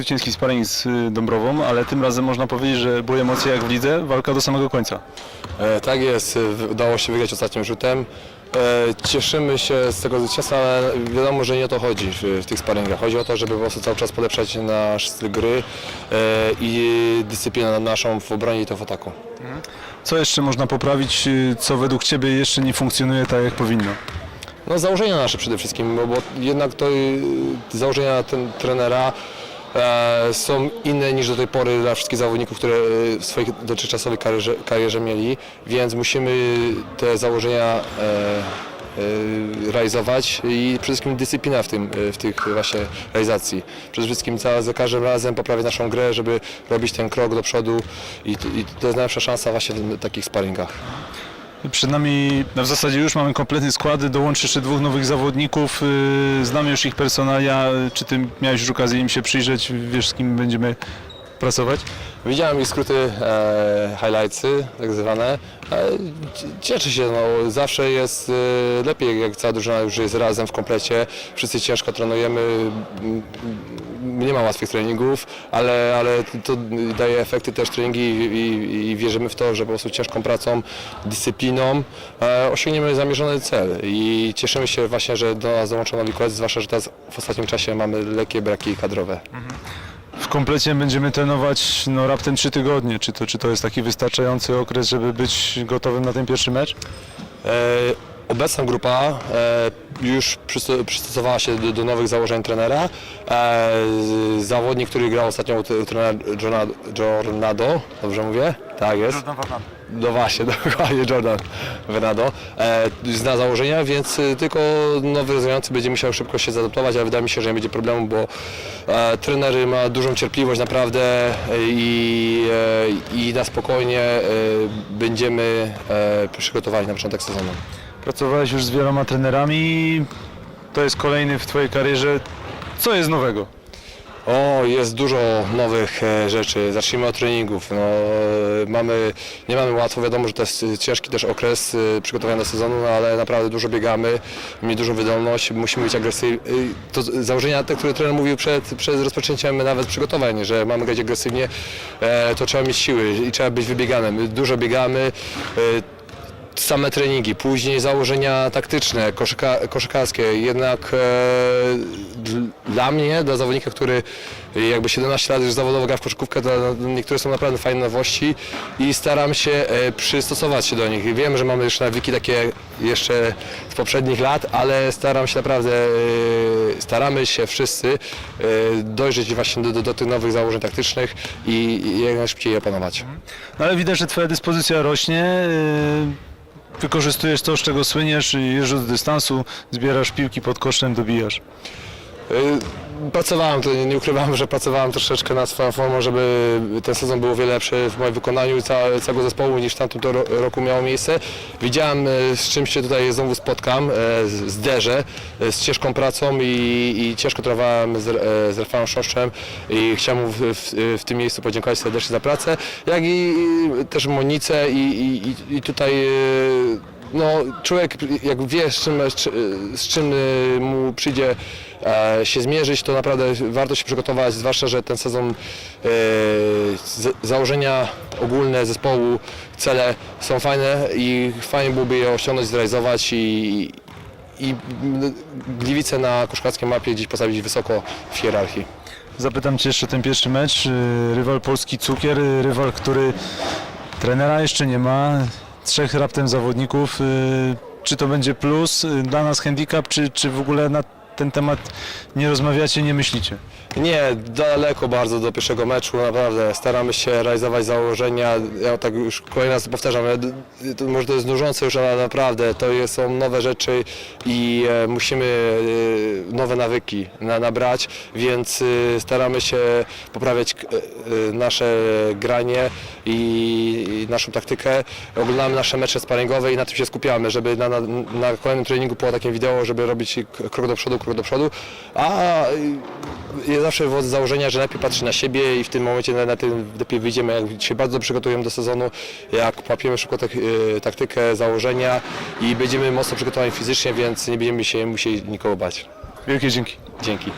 zwycięski sparring z y, Dąbrową, ale tym razem można powiedzieć, że były emocje jak w lidze, walka do samego końca. E, tak jest, w- udało się wygrać ostatnim rzutem. E, cieszymy się z tego zwycięstwa, ale wiadomo, że nie o to chodzi w, w tych sparingach. Chodzi o to, żeby po prostu cały czas polepszać nasz styl gry e, i dyscyplinę naszą w obronie i to w ataku. Co jeszcze można poprawić, y, co według Ciebie jeszcze nie funkcjonuje tak jak powinno? No założenia nasze przede wszystkim, bo, bo jednak to y, założenia ten, trenera są inne niż do tej pory dla wszystkich zawodników, które y, w swojej dotychczasowej karierze, karierze mieli, więc musimy te założenia e, e, realizować i przede wszystkim dyscyplina w, tym, w tych właśnie realizacji. Przede wszystkim za, za każdym razem poprawiać naszą grę, żeby robić ten krok do przodu i, i to jest najlepsza szansa właśnie w takich sparingach. Przed nami w zasadzie już mamy kompletny skład, dołączy jeszcze dwóch nowych zawodników, y, znamy już ich personalia, czy Ty miałeś już okazję im się przyjrzeć, wiesz z kim będziemy pracować? Widziałem ich skróty, e, highlightsy tak zwane. E, cieszę się, no, zawsze jest e, lepiej, jak cała drużyna już jest razem w komplecie. Wszyscy ciężko trenujemy, nie ma łatwych treningów, ale, ale to daje efekty też treningi i, i, wierzymy w to, że po prostu ciężką pracą, dyscypliną e, osiągniemy zamierzony cel. I cieszymy się właśnie, że do nas dołączono nowi koledzy, zwłaszcza, że teraz w ostatnim czasie mamy lekkie braki kadrowe. W komplecie będziemy trenować no, raptem 3 tygodnie. Czy to, czy to jest taki wystarczający okres, żeby być gotowym na ten pierwszy mecz? E, Obecna grupa e, już przysto- przystosowała się do, nowych założeń trenera. E, Zawodnik, który grał ostatnio u trenera Jornado, dobrze mówię? Tak jest. No właśnie, dokładnie Jordan Venado. E, zna założenia, więc e, tylko nowy rozgrywający będzie musiał szybko się zaadaptować, ale wydaje mi się, że nie będzie problemu, bo trener ma dużą cierpliwość naprawdę i, i na spokojnie będziemy przygotowani na początek sezonu. Pracowałeś już z wieloma trenerami, to jest kolejny w Twojej karierze. Co jest nowego? O, jest dużo nowych e, rzeczy. Zacznijmy od treningów. No, mamy, nie mamy łatwo, wiadomo, że to jest e, ciężki też okres e, przygotowania do sezonu, no, ale naprawdę dużo biegamy, mamy dużą wydolność, musimy być agresywni. To założenia te, które trener mówił przed, przed rozpoczęciem nawet przygotowań, że mamy grać agresywnie, to trzeba mieć siły i trzeba być wybieganym. Dużo biegamy. Same treningi, później założenia taktyczne, koszyka, koszykarskie. Jednak e, dl- dla mnie, dla zawodnika, który jakby 17 lat już zawodowo gra w koszykówkę, to niektóre są naprawdę fajne nowości i staram się e, przystosować się do nich. Wiem, że mamy już nawyki takie jeszcze z poprzednich lat, ale staram się naprawdę, e, staramy się wszyscy e, dojrzeć właśnie do, do, do tych nowych założeń taktycznych i, i jak najszybciej je opanować. No ale widać, że Twoja dyspozycja rośnie. yy, Wykorzystujesz to, z czego słyniesz, i rzut z dystansu, zbierasz piłki pod koszem, dobijasz. Y, Pracowałem, to nie, nie ukrywam, że pracowałem troszeczkę nad swoją formą, żeby ten sezon był o wiele lepszy w moim wykonaniu i ca, całego zespołu niż w tamtym roku miało miejsce. Widziałem y, z czym się tutaj znowu spotkam, z- zderzę, z ciężką pracą i, i ciężko trenowałem z, z Rafałem Szoszczem i chciałem mu w, w, w tym miejscu podziękować serdecznie za pracę, jak i, też Monice i, i, i- tutaj y, no, człowiek jak wie z czym, z czym y, mu przyjdzie e, się zmierzyć, to naprawdę warto się przygotować, zwłaszcza, że ten sezon e, założenia ogólne zespołu, cele są fajne i fajnie byłoby je osiągnąć, zrealizować i, i Gliwice na koszkarskiej mapie gdzieś postawić wysoko w hierarchii. Zapytam Cię jeszcze ten pierwszy mecz. yy, Rywal polski Cukier, yy, rywal, który trenera jeszcze nie ma, trzech raptem zawodników. yy, Czy to będzie plus yy, dla nas handicap, czy, czy w ogóle na ten temat nie rozmawiacie, nie myślicie? Nie, daleko bardzo do pierwszego meczu, naprawdę staramy się realizować założenia, ja tak już kolejny raz powtarzam, to, może to jest nużące już, ale naprawdę to jest, są nowe rzeczy i e, musimy e, nowe nawyki na, nabrać, więc e, staramy się poprawiać e, e, nasze granie i, naszą taktykę, oglądamy nasze mecze sparingowe i na tym się skupiamy, żeby na, na, na kolejnym treningu było takie wideo, żeby robić krok do przodu, krok do przodu, a ja zawsze wychodzę z założenia, że najpierw patrzę na siebie i w tym momencie na, na tym lepiej wyjdziemy, jak się bardzo przygotujemy do sezonu, jak łapiemy szybko tak, taktykę, założenia i będziemy mocno przygotowani fizycznie, więc nie będziemy się musieli nikogo bać. Wielkie dzięki. Dzięki.